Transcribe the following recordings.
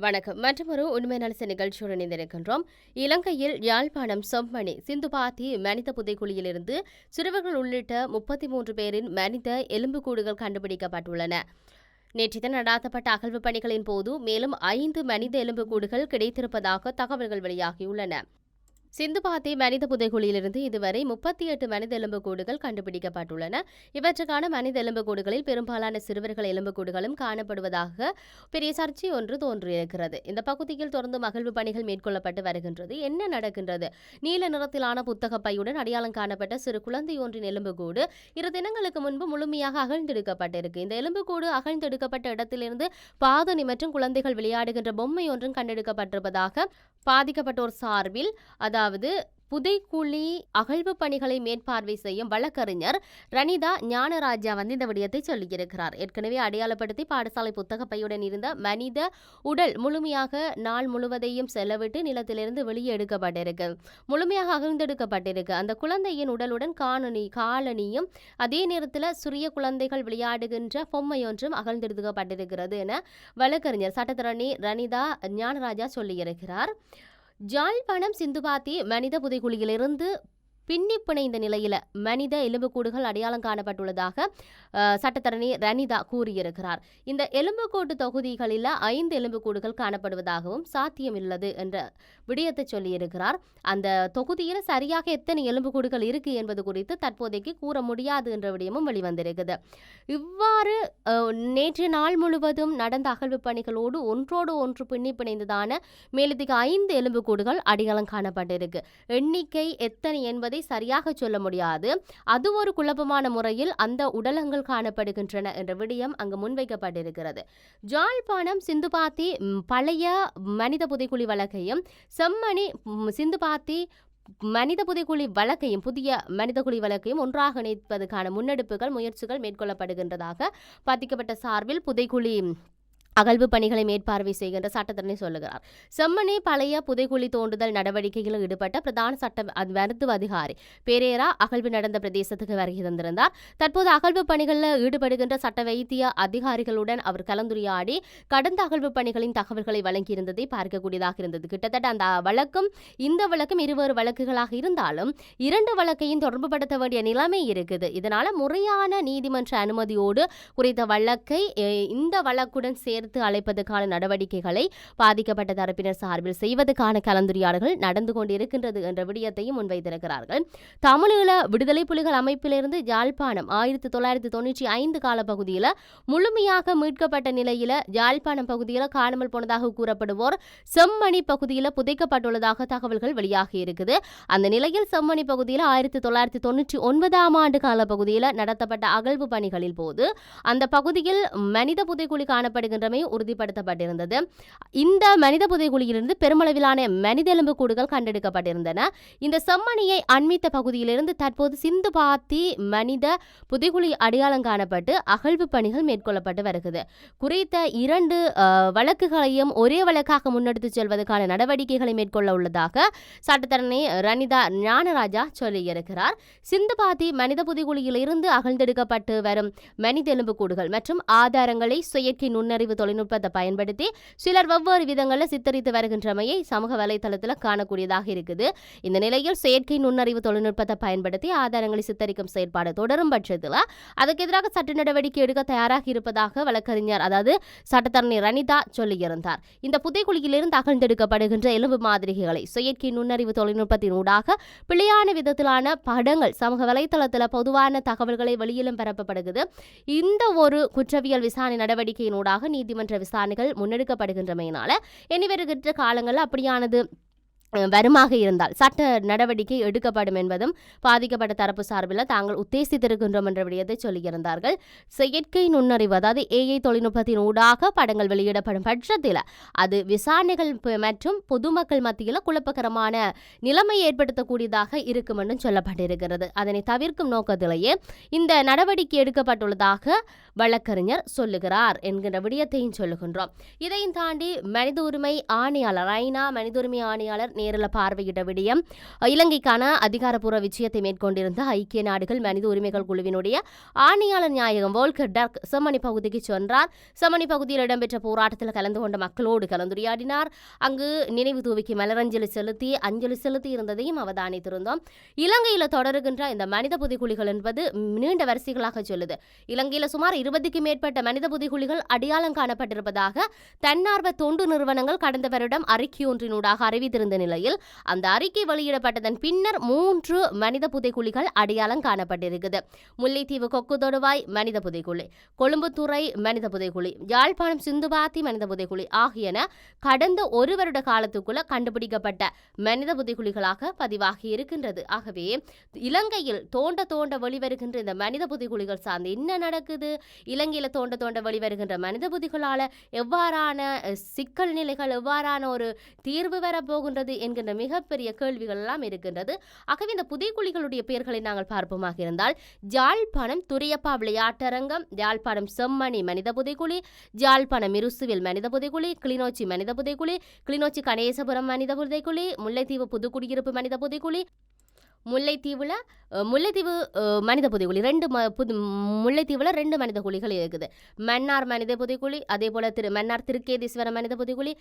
வணக்கம். மற்றொரு உண்மை நலச நிகழ்ச்சியுடன் இணைந்திருக்கின்றோம். இலங்கையில் யாழ்ப்பாணம் செம்மணி சிந்துபாத்தி மனித புதைக்குழியிலிருந்து சிறுவர்கள் உள்ளிட்ட முப்பத்தி மூன்று பேரின் மனித எலும்புக்கூடுகள் கண்டுபிடிக்கப்பட்டுள்ளன. நேற்றிதன் நடாத்தப்பட்ட அகழ்வு பணிகளின் போது மேலும் ஐந்து மனித எலும்புக்கூடுகள் கிடைத்திருப்பதாக தகவல்கள் வெளியாகியுள்ளன. சிந்துபாத்தி மனித புதைகுழியிலிருந்து இதுவரை முப்பத்தி எட்டு மனித எலும்புக்கூடுகள் கண்டுபிடிக்கப்பட்டுள்ளன. இவற்றுக்கான மனித எலும்புக்கூடுகளில் பெரும்பாலான சிறுவர்கள் எலும்புக்கூடுகளும் காணப்படுவதாக பெரிய சர்ச்சை ஒன்று தோன்றியிருக்கிறது. இந்த பகுதியில் தொடர்ந்து மகிழ்வு பணிகள் மேற்கொள்ளப்பட்டு வருகின்றது. என்ன நடக்கின்றது? நீல நிறத்திலான புத்தக பையுடன் அடையாளம் காணப்பட்ட சிறு குழந்தை ஒன்றின் எலும்புக்கூடு இரு தினங்களுக்கு முன்பு முழுமையாக அகழ்ந்தெடுக்கப்பட்டிருக்கு. இந்த எலும்புக்கூடு அகழ்ந்தெடுக்கப்பட்ட இடத்திலிருந்து பாதனி மற்றும் குழந்தைகள் விளையாடுகின்ற பொம்மை ஒன்றும் கண்டெடுக்கப்பட்டிருப்பதாக பாதிக்கப்பட்டோர் சார்பில் அதாவது புதைக்குழி அகழ்வு பணிகளை மேற்பார்வை செய்யும் வழக்கறிஞர் ரணிதா ஞானராஜா வந்து இந்த விடயத்தை சொல்லியிருக்கிறார். ஏற்கனவே அடையாளப்படுத்தி பாடசாலை புத்தக பையுடன் இருந்த மனித உடல் முழுமையாக நாள் முழுவதையும் செலவிட்டு நிலத்திலிருந்து வெளியே எடுக்கப்பட்டிருக்கு முழுமையாக அகழ்ந்தெடுக்கப்பட்டிருக்கு. அந்த குழந்தையின் உடலுடன் காணொனி காலனியும் அதே நேரத்தில் சிறிய குழந்தைகள் விளையாடுகின்ற பொம்மை ஒன்றும் அகழ்ந்தெடுக்கப்பட்டிருக்கிறது என வழக்கறிஞர் சட்டத்தரணி ரணிதா ஞானராஜா சொல்லியிருக்கிறார். ஜாழ்ப்பாணம் சிந்துபாத்தி மனித புதைகுழியிலிருந்து பின்னி பிணைந்த நிலையில் மனித எலும்புக்கூடுகள் அடையாளம் காணப்பட்டுள்ளதாக சட்டத்தரணி ரனிதா கூறியிருக்கிறார். இந்த எலும்புக்கூட்டு தொகுதிகளில் ஐந்து எலும்புக்கூடுகள் காணப்படுவதாகவும் சாத்தியமில்லது என்ற விடயத்தை சொல்லியிருக்கிறார். அந்த தொகுதியில் சரியாக எத்தனை எலும்புக்கூடுகள் இருக்கு என்பது குறித்து தற்போதைக்கு கூற முடியாது என்ற விடயமும் வெளிவந்திருக்குது. இவ்வாறு நேற்று நாள் முழுவதும் நடந்த அகழ்வு பணிகளோடு ஒன்றோடு ஒன்று பின்னி பிணைந்ததான மேலதிக ஐந்து எலும்புக்கூடுகள் அடையாளம் காணப்பட்டிருக்கு. எண்ணிக்கை எத்தனை என்பதை சரியாக சொல்ல முடியாது. அது ஒரு குழப்பமான முறையில் அந்த உடலங்கள் காணப்படுகின்றன என்ற விடயம் அங்கு முன்வைக்கப்பட்டிருக்கிறது. ஜாழ்ப்பாணம் சிந்துபாத்தி பழைய மனித புதைக்குழி வழக்கையும் செம்மணி சிந்துபாத்தி மனித புதைக்குழி வழக்கையும் புதிய மனித குழி வழக்கையும் ஒன்றாக இணைப்பதற்கான முன்னெடுப்புகள் முயற்சிகள் மேற்கொள்ளப்படுகின்றதாக பாதிக்கப்பட்ட சார்பில் புதைக்குழி அகழ்வு பணிகளை மேற்பார்வை செய்கின்ற சட்டத்தரணி சொல்லுகிறார். செம்மணி பழைய புதைக்குழி தோண்டுதல் நடவடிக்கையில் ஈடுபட்ட பிரதான சட்ட மருத்துவ அதிகாரி பேரேரா அகழ்வு நடந்த பிரதேசத்துக்கு வருகை தந்திருந்தார். தற்போது அகழ்வு பணிகளில் ஈடுபடுகின்ற சட்ட வைத்திய அதிகாரிகளுடன் அவர் கலந்துரையாடி கடந்த அகழ்வு பணிகளின் தகவல்களை வழங்கியிருந்ததை பார்க்கக்கூடியதாக இருந்தது. கிட்டத்தட்ட அந்த வழக்கும் இந்த வழக்கும் இருவேறு வழக்குகளாக இருந்தாலும் இரண்டு வழக்கையும் தொடர்புபடுத்த வேண்டிய நிலைமை இருக்குது. இதனால முறையான நீதிமன்ற அனுமதியோடு குறித்த வழக்கை இந்த வழக்குடன் சேர்ந்து தடுத்து அழைப்பதற்கான நடவடிக்கைகளை பாதிக்கப்பட்ட தரப்பினர் சார்பில் செய்வதற்கான கலந்துரையாடல்கள் நடந்து கொண்டிருக்கின்றது என்ற விடயத்தையும் முன்வைத்திருக்கிறார்கள். தமிழீழ விடுதலை புலிகள் அமைப்பிலிருந்து யாழ்ப்பாணம் ஆயிரத்தி தொள்ளாயிரத்தி தொண்ணூற்றி ஐந்து கால பகுதியில் முழுமையாக மீட்கப்பட்ட நிலையில் யாழ்ப்பாணம் பகுதியில் காணாமல் போனதாக கூறப்படுவோர் செம்மணி பகுதியில் புதைக்கப்பட்டுள்ளதாக தகவல்கள் வெளியாகி இருக்குது. அந்த நிலையில் செம்மணி பகுதியில் ஆயிரத்தி தொள்ளாயிரத்தி தொண்ணூற்றி ஒன்பதாம் ஆண்டு கால பகுதியில் நடத்தப்பட்ட அகழ்வு பணிகளின் போது அந்த பகுதியில் மனித புதைக்குழி காணப்படுகின்றமை உறுதிப்படுத்தப்பட்டிருந்தது. இந்த மனித புதைகுழியிலிருந்து பெருமளவிலான மனித எலும்பு கூடுகள் கண்டெடுக்கப்பட்டிருந்தன. இந்த செம்மணியை அண்மித்த பகுதியிலிருந்து தற்போது சிந்து பாத்தி மனித புதைகுழி அடையாளம் காணப்பட்டு அகழ்வு பணிகள் மேற்கொள்ளப்பட்டு வருகிறது. குறித்த இரண்டு வழக்குகளையும் ஒரே வழக்காக முன்னெடுத்து செல்வதற்கான நடவடிக்கைகளை மேற்கொள்ள உள்ளதாக சட்டத்தரணி ரணிதா ஞானராஜா சொல்லியிருக்கிறார். சிந்துபாத்தி மனித புதைகுழியிலிருந்து அகழ்ந்தெடுக்கப்பட்டு வரும் மனித எலும்புக்கூடுகள் மற்றும் ஆதாரங்களை செயற்கை நுண்ணறிவு தொழில்நுட்பத்தை பயன்படுத்தி சிலர் வெவ்வேறு விதங்களில் சித்தரித்து வருகின்றமையை சமூக வலைத்தளத்தில் காணக்கூடியதாக இருக்குது. இந்த நிலையில் செயற்கை நுண்ணறிவு தொழில்நுட்பத்தை பயன்படுத்தி ஆதாரங்களை சித்தரிக்கும் செயற்பாடு தொடரும் பட்சத்தில் அதுக்கு எதிராக சட்ட நடவடிக்கை எடுக்க தயாராக இருப்பதாக வழக்கறிஞர் அதாவது சட்டத்தரணி ரணிதா சொல்லியிருந்தார். இந்த புதைக்குழியிலிருந்து அகழ்ந்தெடுக்கப்படுகின்ற எலும்பு மாதிரிகளை செயற்கை நுண்ணறிவு தொழில்நுட்பத்தின் ஊடாக பிழையான விதத்திலான படங்கள் சமூக வலைத்தளத்தில் பொதுவான தகவல்களை வெளியிலும் பரப்பப்படுகிறது இந்த ஒரு குற்றவியல் விசாரணை நடவடிக்கையினூடாக நீதி நீதிமன்ற விசாரணைகள் முன்னெடுக்கப்படுகின்றமையினால இனி வருகின்ற காலங்களில் அப்படியானது? வருமாக இருந்தால் சட்ட நடவடிக்கை எடுக்கப்படும் என்பதும் பாதிக்கப்பட்ட தரப்பு சார்பில் தாங்கள் உத்தேசித்திருக்கின்றோம் என்ற விடயத்தை சொல்லியிருந்தார்கள். செயற்கை நுண்ணறிவு அதாவது ஏஐ தொழில்நுட்பத்தின் ஊடாக படங்கள் வெளியிடப்படும் பட்சத்தில் அது விசாரணைகள் மற்றும் பொதுமக்கள் மத்தியில் குழப்பகரமான நிலைமை ஏற்படுத்தக்கூடியதாக இருக்கும் என்றும் சொல்லப்பட்டிருக்கிறது. அதனை தவிர்க்கும் நோக்கத்திலேயே இந்த நடவடிக்கை எடுக்கப்பட்டுள்ளதாக வழக்கறிஞர் சொல்லுகிறார் என்கின்ற விடயத்தையும் சொல்லுகின்றோம். இதையும் தாண்டி மனித உரிமை ஆணையாளர் ஐநா மனித உரிமை ஆணையாளர் நேரில் பார்வையிட்ட விடயம். இலங்கைக்கான அதிகாரப்பூர்வ விஜயத்தை மேற்கொண்டிருந்த ஐக்கிய நாடுகள் மனித உரிமைகள் குழுவினுடைய ஆணையாளர் நாயகம் வோல்கர் டர்க் செம்மணி பகுதிக்கு சென்றார். செம்மணி பகுதியில் இடம்பெற்ற போராட்டத்தில் கலந்து கொண்ட மக்களோடு கலந்துரையாடினார். அங்கு நினைவு தூவிக்கு மலரஞ்சலி செலுத்தி அஞ்சலி செலுத்தி இருந்ததையும் அவதானித்திருந்தோம். இலங்கையில் தொடருகின்ற இந்த மனித புதைக்குழிகள் என்பது நீண்ட வரிசைகளாக சொல்லுது. இலங்கையில் சுமார் இருபதுக்கு மேற்பட்ட மனித புதைக்குழிகள் அடையாளம் காணப்பட்டிருப்பதாக தன்னார்வ தொண்டு நிறுவனங்கள் கடந்த வருடம் அறிக்கை ஒன்றினூடாக அறிவித்திருந்த நிலையில் அந்த அறிக்கை வெளியிடப்பட்டதன் பின்னர் மூன்று மனித புதைக்குழிகள் அடையாளம் காணப்பட்டிருக்குது முல்லைத்தீவு கொக்கு தொடுவாய் மனித புதைக்குழி கொழும்புத்துறை மனித புதைக்குழி யாழ்ப்பாணம் சிந்துபாத்தி மனித புதைக்குழி ஆகியன கடந்த ஒரு வருட காலத்துக்குள்ள கண்டுபிடிக்கப்பட்ட மனித புதைக்குழிகளாக பதிவாகி இருக்கின்றது. ஆகவே இலங்கையில் தோண்ட தோண்ட வெளிவருகின்ற இந்த மனித புதைக்குழிகள் சார்ந்து என்ன நடக்குது? இலங்கையில் தோண்ட தோண்ட வெளிவருகின்ற மனித புதைகளால் எவ்வாறான சிக்கல் நிலைகள் எவ்வாறான ஒரு தீர்வு வரப்போகின்றது என்கின்ற மிகப்பெரிய கேள்விகள் எல்லாம் இருக்கின்றது. ஆகவே இந்த புதைக்குழிகளுடைய பெயர்களை நாங்கள் பார்ப்போமாக இருந்தால் ஜாழ்ப்பாணம் துரியப்பா விளையாட்டரங்கம் ஜாழ்ப்பாணம் செம்மணி மனித புதைக்குழி ஜாழ்ப்பாணம் இருசுவில் மனித புதைக்குழி கிளிநொச்சி மனித புதைக்குழி கிளிநொச்சி கணேசபுரம் மனித புதைக்குழி முல்லைத்தீவு புதுக்குடியிருப்பு மனித புதைக்குழி முல்லைத்தீவில் முல்லைத்தீவு மனித புதைக்குழி ரெண்டு ம புது முல்லைத்தீவில் ரெண்டு மனித குழிகள் இருக்குது. மன்னார் மனித புதைக்குழி அதே போல் திரு மன்னார் திருக்கேதீஸ்வரம் மனித புதைக்குழி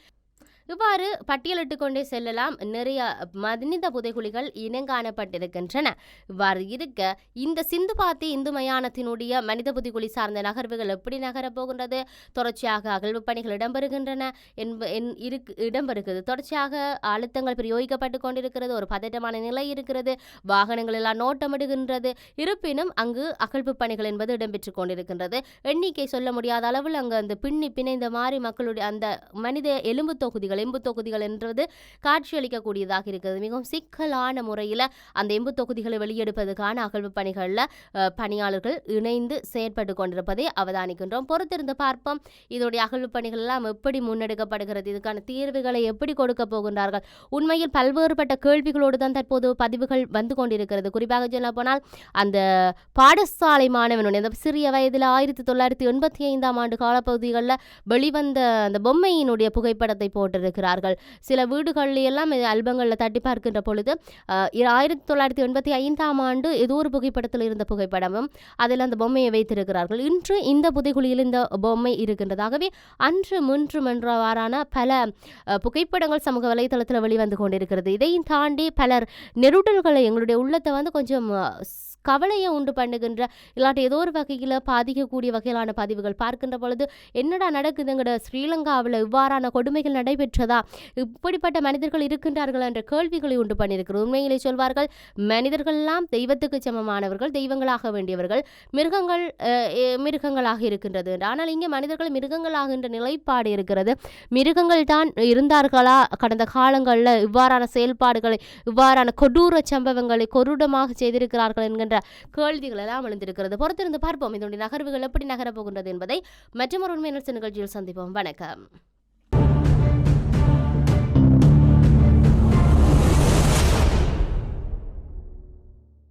இவ்வாறு பட்டியலிட்டு கொண்டே செல்லலாம். நிறைய மனித புதைகுழிகள் இனங்காணப்பட்டிருக்கின்றன இவ்வாறு இருக்க இந்த சிந்து பாத்தி இந்து மயானத்தினுடைய மனித புதைகுழி சார்ந்த நகர்வுகள் எப்படி நகரப்போகின்றது தொடர்ச்சியாக அகழ்வு பணிகள் இடம்பெறுகின்றன. என்ப என் இருக்கு இடம்பெறுகிறது. தொடர்ச்சியாக அழுத்தங்கள் பிரயோகிக்கப்பட்டு கொண்டிருக்கிறது. ஒரு பதட்டமான நிலை இருக்கிறது. வாகனங்கள் எல்லாம் நோட்டமிடுகின்றது இருப்பினும் அங்கு அகழ்வு பணிகள் என்பது இடம்பெற்றுக் கொண்டிருக்கின்றது. எண்ணிக்கை சொல்ல முடியாத அளவில் அங்கு அந்த பின்னி பிணைந்த மாதிரி மக்களுடைய அந்த மனித எலும்பு தொகுதிகள் எம்பு தொகுதிகள் என்றது காட்சியளிக்கக்கூடியதாக இருக்கிறது. மிகவும் சிக்கலான முறையில் அந்த எம்பு தொகுதிகளை வெளியெடுப்பதற்கான அகழ்வு பணிகளில் பணியாளர்கள் இணைந்து செயற்பட்டு கொண்டிருப்பதை அவதானிக்கின்றோம். பொறுத்திருந்து பார்ப்போம். இதோடைய அகழ்வு பணிகள் எல்லாம் எப்படி முன்னெடுக்கப்படுகிறது? இதுக்கான தீர்வுகளை எப்படி கொடுக்க போகின்றார்கள்? உண்மையில் பல்வேறுபட்ட கேள்விகளோடு தான் தற்போது பதிவுகள் வந்து கொண்டிருக்கிறது. குறிப்பாக சொல்ல போனால் அந்த பாடசாலை மாணவனுடைய அந்த சிறிய வயதில் ஆயிரத்தி தொள்ளாயிரத்தி எண்பத்தி ஐந்தாம் ஆண்டு காலப்பகுதிகளில் வெளிவந்த அந்த பொம்மையினுடைய புகைப்படத்தை கொண்டிருக்கிறார்கள். சில வீடுகளில் எல்லாம் ஆல்பங்களில் தட்டி பார்க்கின்ற பொழுது ஆயிரத்தி தொள்ளாயிரத்தி எண்பத்தி ஐந்தாம் ஆண்டு ஏதோ ஒரு புகைப்படத்தில் இருந்த புகைப்படமும் அதில் அந்த பொம்மையை வைத்திருக்கிறார்கள். இன்று இந்த புதைகுழியில் இந்த பொம்மை இருக்கின்றதாகவே அன்று முன்று என்றவாறான பல புகைப்படங்கள் சமூக வலைதளத்தில் வெளிவந்து கொண்டிருக்கிறது. இதையும் தாண்டி பலர் நெருடல்களை எங்களுடைய உள்ளத்தை வந்து கொஞ்சம் கவலையை உண்டு பண்ணுகின்ற இல்லாட்டி ஏதோ ஒரு வகையில் பாதிக்கக்கூடிய வகையிலான பதிவுகள் பார்க்கின்ற பொழுது என்னடா நடக்குதுங்கட ஸ்ரீலங்காவில் இவ்வாறான கொடுமைகள் நடைபெற்றதா? இப்படிப்பட்ட மனிதர்கள் இருக்கின்றார்கள் என்ற கேள்விகளை உண்டு பண்ணியிருக்கிறது. உண்மையிலே சொல்வார்கள் மனிதர்கள்லாம் தெய்வத்துக்கு சமமானவர்கள் தெய்வங்களாக வேண்டியவர்கள் மிருகங்கள் மிருகங்களாக இருக்கின்றது ஆனால் இங்கே மனிதர்கள் மிருகங்களாகின்ற நிலைப்பாடு இருக்கிறது. மிருகங்கள் தான் இருந்தார்களா? கடந்த காலங்களில் இவ்வாறான செயல்பாடுகளை இவ்வாறான கொடூர சம்பவங்களை கொடூரமாக செய்திருக்கிறார்கள் என்கின்ற கேள்விகள் எல்லாம் எழுந்திருக்கிறது. பொறுத்திருந்து பார்ப்போம். இதனுடைய நகர்வுகள் எப்படி நகரப் போகின்றது என்பதை மற்றொரு உண்மையினர் நிகழ்ச்சியில் சந்திப்போம். வணக்கம்.